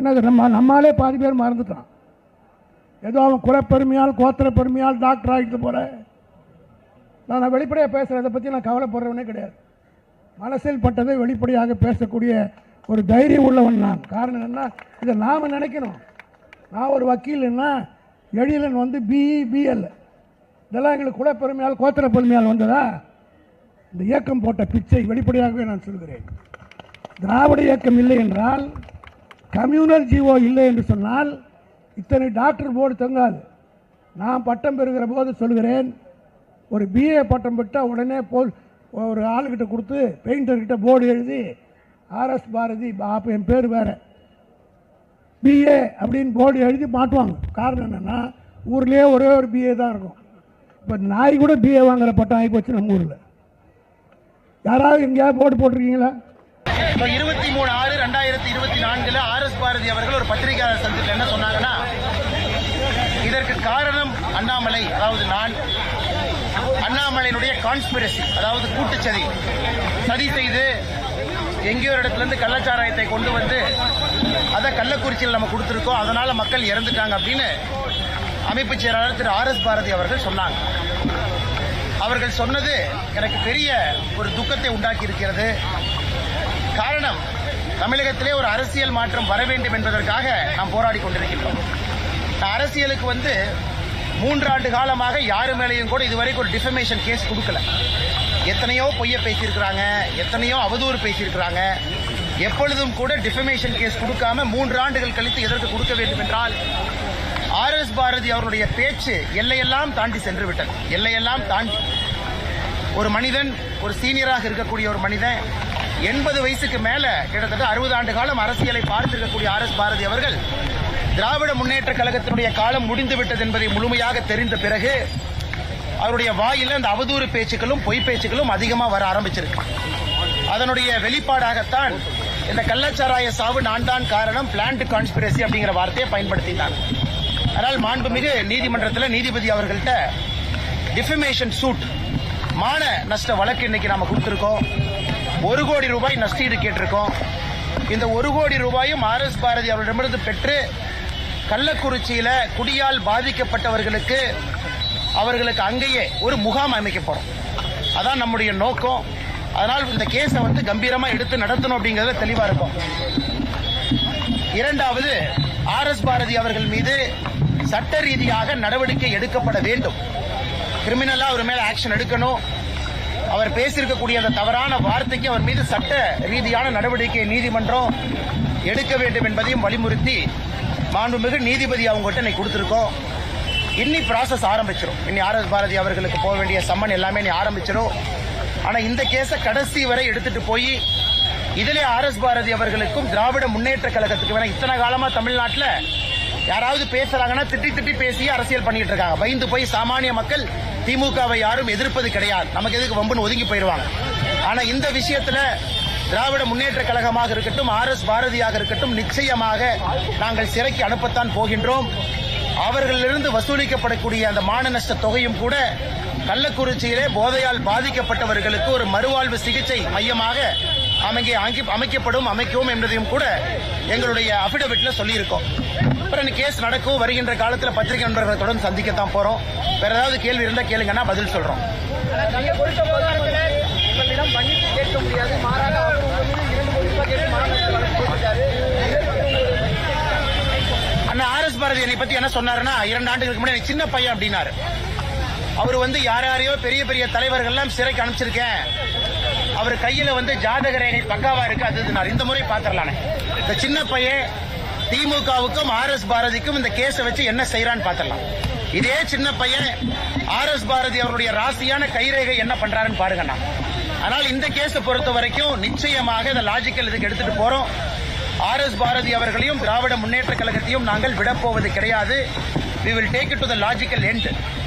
என்னது நம்ம நம்மாலே பாதி பேர் மறந்துட்டான். ஏதோ அவன் குலப்பெருமையால் கோத்திர பெருமையால் டாக்டர் ஆகிட்டு போகிற நான் வெளிப்படையாக பேசுகிறேன் அதை பற்றி நான் கவலைப்படுறவனே கிடையாது. மனசில் பட்டதை வெளிப்படையாக பேசக்கூடிய ஒரு தைரியம் உள்ளவன் நான். காரணம் என்ன இதை நாம் நினைக்கணும். நான் ஒரு வக்கீல்னா எழிலன் வந்து பிஇ பிஎல் இதெல்லாம் எங்களுக்கு குலப்பெருமையால் கோத்திர பெருமையால் வந்ததா? இந்த இயக்கம் போட்ட பிச்சை வெளிப்படையாகவே நான் சொல்கிறேன். திராவிட இயக்கம் இல்லை என்றால் கம்யூனல் ஜீவோ இல்லை என்று சொன்னால் இத்தனை டாக்டர் போர்டு தங்காது. நான் பட்டம் பெறுகிற போது சொல்கிறேன் ஒரு பிஏ பட்டம் பெற்றால் உடனே போல் ஒரு ஆளுக்கிட்ட கொடுத்து பெயிண்டர்கிட்ட போர்டு எழுதி ஆர்எஸ் பாரதி அப்போ என் பேர் வேறு. பிஏ அப்படின்னு போர்டு எழுதி மாட்டுவாங்க. காரணம் என்னென்னா ஊர்லேயே ஒரே ஒரு பிஏ தான் இருக்கும். இப்போ நாய் கூட பிஏ வாங்குற பட்டம் ஆகி போச்சு நம்ம ஊரில். யாராவது எங்கேயாவது போர்டு போட்டிருக்கீங்களா? இப்போ இருபத்தி மூணு ஆறு ரெண்டாயிரத்தி இருபத்தி நான்கில் ஆர் எஸ் பாரதி அவர்கள் ஒரு பத்திரிகையாளர் சந்திப்பில் என்ன சொன்னாங்கன்னா இதற்கு காரணம் அண்ணாமலை அதாவது நான். அண்ணாமலையினுடைய கான்ஸ்பிரசி அதாவது கூட்டுச்சதி. சதி செய்து எங்கேயோ ஒரு இடத்துல இருந்து கள்ளச்சாராயத்தை கொண்டு வந்து அதை கள்ளக்குறிச்சியில் நம்ம கொடுத்துருக்கோம். அதனால் மக்கள் இறந்துட்டாங்க அப்படின்னு அமைப்பு செயலாளர் திரு ஆர் எஸ் பாரதி அவர்கள் சொன்னாங்க. அவர்கள் சொன்னது எனக்கு பெரிய ஒரு துக்கத்தை உண்டாக்கி இருக்கிறது காரணம் தமிழகத்திலே ஒரு அரசியல் மாற்றம் வர வேண்டும் என்பதற்காக நாம் போராடி கொண்டிருக்கின்றோம். நான் அரசியலுக்கு வந்து மூன்றாண்டு காலமாக யாரு மேலேயும் கூட இதுவரைக்கும் ஒரு டிஃபமேஷன் கேஸ் கொடுக்கல. எத்தனையோ பொய்ய பேசியிருக்கிறாங்க எத்தனையோ அவதூறு பேசியிருக்கிறாங்க. எப்பொழுதும் கூட டிஃபமேஷன் கேஸ் கொடுக்காம மூன்று ஆண்டுகள் கழித்து எதற்கு கொடுக்க வேண்டும் என்றால் ஆர் எஸ் பாரதி அவருடைய பேச்சு எல்லையெல்லாம் தாண்டி சென்று விட்டது எல்லையெல்லாம் தாண்டி ஒரு மனிதன் ஒரு சீனியராக இருக்கக்கூடிய ஒரு மனிதன் எண்பது வயசுக்கு மேல கிட்டத்தட்ட அறுபது ஆண்டு காலம் அரசியலை பார்த்திருக்கக்கூடிய ஆர் எஸ் பாரதி அவர்கள் திராவிட முன்னேற்ற கழகத்தினுடைய காலம் முடிந்துவிட்டது என்பதை முழுமையாக தெரிந்த பிறகு அவருடைய வாயில அந்த அவதூறு பேச்சுக்களும் பொய் பேச்சுக்களும் அதிகமா வர ஆரம்பிச்சிருக்கு. அதனுடைய வெளிப்பாடாகத்தான் இந்த கள்ளச்சாராய சாவு நான் தான் காரணம் பிளான்ட் கான்ஸ்பிரசி அப்படிங்கிற வார்த்தையை பயன்படுத்தினாங்க ஆனால் மாண்புமிகு நீதிமன்றத்தில் நீதிபதி அவர்கள்ட்ட டிஃபமேஷன் சூட் மான நஷ்ட வழக்கு இன்னைக்கு நாம கொடுத்துருக்கோம். ஒரு கோடி ரூபாய் நஷ்டீடு கேட்டிருக்கோம். இந்த ஒரு கோடி ரூபாயும் ஆர் எஸ் பாரதி அவர்களிடமிருந்து பெற்று கள்ளக்குறிச்சியில குடியால் பாதிக்கப்பட்டவர்களுக்கு அவர்களுக்கு அங்கேயே ஒரு முகாம் அமைக்க போறோம். அதான் நம்முடைய நோக்கம். அதனால் இந்த கேஸை வந்து கம்பீரமா எடுத்து நடத்தணும் அப்படிங்கறத தெளிவா இருக்கும். இரண்டாவது ஆர் எஸ் பாரதி அவர்கள் மீது சட்ட ரீதியாக நடவடிக்கை எடுக்கப்பட வேண்டும். கிரிமினலா அவர் மேல ஆக்ஷன் எடுக்கணும். அவர் பேசியிருக்கக்கூடிய அந்த தவறான வார்த்தைக்கு அவர் மீது சட்ட ரீதியான நடவடிக்கை நீதிமன்றம் எடுக்க வேண்டும் என்பதையும் வலியுறுத்தி மாண்புமிகு நீதிபதி அவங்ககிட்ட இன்னைக்கு கொடுத்துருக்கோம். இன்னி ப்ராசஸ் ஆரம்பிச்சிடும் இன்னி ஆர் எஸ் பாரதி அவர்களுக்கு போக வேண்டிய சம்மன் எல்லாமே நீ ஆரம்பிச்சிடும் ஆனால் இந்த கேஸை கடைசி வரை எடுத்துட்டு போய் இதிலே ஆர் எஸ் பாரதி அவர்களுக்கும் திராவிட முன்னேற்ற கழகத்துக்கு வேணா இத்தனை காலமாக தமிழ்நாட்டில் யாராவது பேசுறாங்கன்னா திட்டி திட்டி பேசி அரசியல் பண்ணிட்டு இருக்காங்க. பயந்து போய் சாமானிய மக்கள் திமுகவை யாரும் எதிர்ப்பது கிடையாது. நமக்கு எதுக்கு வம்புன்னு ஒதுங்கி போயிடுவாங்க. ஆனா இந்த விஷயத்துல திராவிட முன்னேற்ற கழகமாக இருக்கட்டும் ஆர் எஸ் பாரதியாக இருக்கட்டும் நிச்சயமாக நாங்கள் சிறைக்கு அனுப்பத்தான் போகின்றோம். அவர்களிலிருந்து வசூலிக்கப்படக்கூடிய அந்த மான நஷ்ட தொகையும் கூட கள்ளக்குறிச்சியிலே போதையால் பாதிக்கப்பட்டவர்களுக்கு ஒரு மறுவாழ்வு சிகிச்சை மையமாக அமைங்க அங்கி- அமைக்கப்படும் அமைக்கவும் என்பதையும் கூட எங்களுடைய அபிடவிட்ல சொல்லியிருக்கோம். அப்புறம் கேஸ் நடக்கும் வருகின்ற காலத்தில் பத்திரிகை நண்பர்களை தொடர்ந்து சந்திக்கத்தான் போறோம். வேற ஏதாவது கேள்வி இருந்தா கேளுங்கன்னா பதில் சொல்றோம். அண்ணா ஆர் எஸ் பாரதி என்னை பத்தி என்ன சொன்னாருன்னா இரண்டு ஆண்டுகளுக்கு முன்னாடி சின்ன பையன் அப்படின்னாரு. அவர் வந்து யார் யாரையோ பெரிய பெரிய தலைவர்கள்லாம் சிறைக்கு அனுப்பிச்சிருக்கேன். அவர் கையில வந்து ஜாதக ரேகை பக்காவா இருக்கு அது நான் இந்த முறை பாத்திரலானே இந்த சின்ன பையன் திமுகவுக்கும் ஆர் எஸ் பாரதிக்கும் இந்த கேஸை வச்சு என்ன செய்யறான்னு பாத்திரலாம் இதே சின்ன பையன் ஆர் எஸ் பாரதி அவருடைய ராசியான கைரேகை என்ன பண்றாருன்னு பாருங்கண்ணா. ஆனால் இந்த கேஸை பொறுத்த வரைக்கும் நிச்சயமாக இந்த லாஜிக்கல் இதுக்கு எடுத்துட்டு போறோம். ஆர் எஸ் பாரதி அவர்களையும் திராவிட முன்னேற்ற கழகத்தையும் நாங்கள் விடப்போவது கிடையாது. We will take it to the logical end